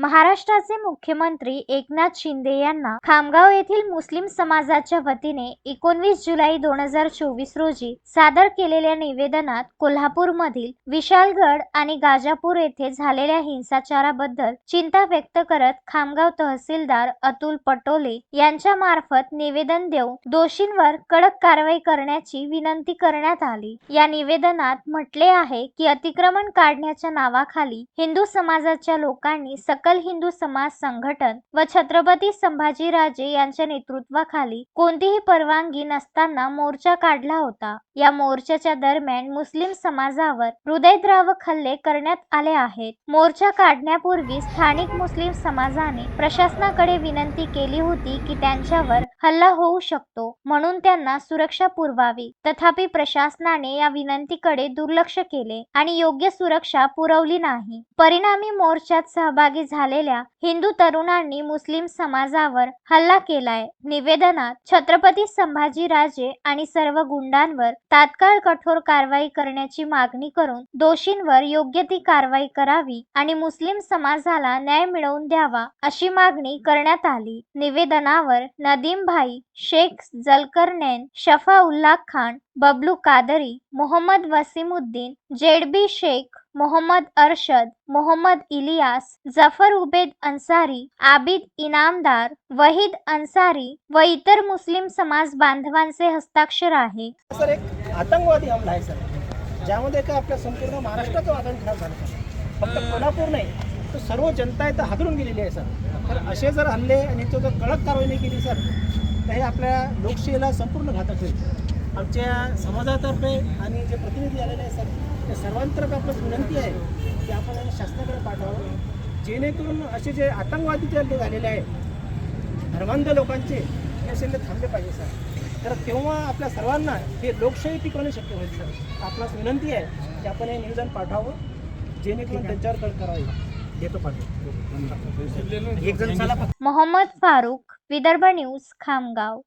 महाराष्ट्राचे मुख्यमंत्री एकनाथ शिंदे यांना खामगाव येथील मुस्लिम समाजाच्या वतीने एकोणवीस जुलै दोन हजार चोवीस रोजी सादर केलेल्या निवेदनात कोल्हापूरमधील विशालगड आणि गाजापूर येथे झालेल्या हिंसाचाराबद्दल चिंता व्यक्त करत खामगाव तहसीलदार अतुल पटोले यांच्या मार्फत निवेदन देऊन दोषींवर कडक कारवाई करण्याची विनंती करण्यात आली. या निवेदनात म्हटले आहे की अतिक्रमण काढण्याच्या नावाखाली हिंदू समाजाच्या लोकांनी सकल हिंदू समाज संघटन व छत्रपती संभाजीराजे यांच्या नेतृत्वाखाली कोणतीही परवानगी नसताना मोर्चा काढला होता. या मोर्चाच्या दरम्यान मुस्लिम समाजावर हृदयद्रावक हल्ले करण्यात आले आहेत. मोर्चा काढण्यापूर्वी स्थानिक मुस्लिम समाजाने प्रशासनाकडे विनंती केली होती की त्यांच्यावर हल्ला होऊ शकतो म्हणून त्यांना सुरक्षा पुरवावी. तथापि प्रशासनाने या विनंतीकडे दुर्लक्ष केले आणि योग्य सुरक्षा पुरवली नाही. परिणामी मोर्चात सहभागी झालेल्या हिंदू तरुणांनी मुस्लिम समाजावर हल्ला केलाय. निवेदनात छत्रपती संभाजीराजे आणि सर्व गुंडांवर तात्काळ कठोर कारवाई करण्याची मागणी करून दोषींवर योग्य ती कारवाई करावी आणि मुस्लिम समाजाला न्याय मिळवून द्यावा अशी मागणी करण्यात आली. निवेदनावर नदीम भाई शेख जलकर नैन शफा उल्ला खान बबलू कादरी मोहम्मद वसीमुद्दीन जेडबी शेख मोहम्मद अरशद मोहम्मद इलियास जफर उबेद अन्सारी आबिद इनामदार वहीद अन्सारी व इतर मुस्लिम समाज बांधवांचे हस्ताक्षर आहे. सर एक आतंकवादी हमला आहे सर. ज्यामध्ये काय आपल्या संपूर्ण महाराष्ट्राचं वातावरण खराब झालं फक्त कोल्हापूर नाही तर सर्व जनता इथं हादरून गेलेली आहे सर. तर असे जर हल्ले आणि तो जर कडक कारवाई नाही केली सर तर हे आपल्या लोकशाहीला संपूर्ण घातक होईल आमच्या समाजातर्फे आणि जे प्रतिनिधी आलेले आहे सर त्या सर्वांतर्फे आपलं विनंती आहे की आपण शासनाकडे पाठवावं. जेणेकरून असे जे आतंकवादी जे झालेले आहेत धर्मांध लोकांचे हे असे थांबले पाहिजे सर. तर तेव्हा आपल्या सर्वांना हे लोकशाही टिकवणे शक्य होईल सर. आपणास विनंती आहे की आपण हे निवेदन पाठवावं जेणेकरून त्यांच्यावर कळ करावी मोहम्मद फारुख विदर्भ न्यूज खामगाव.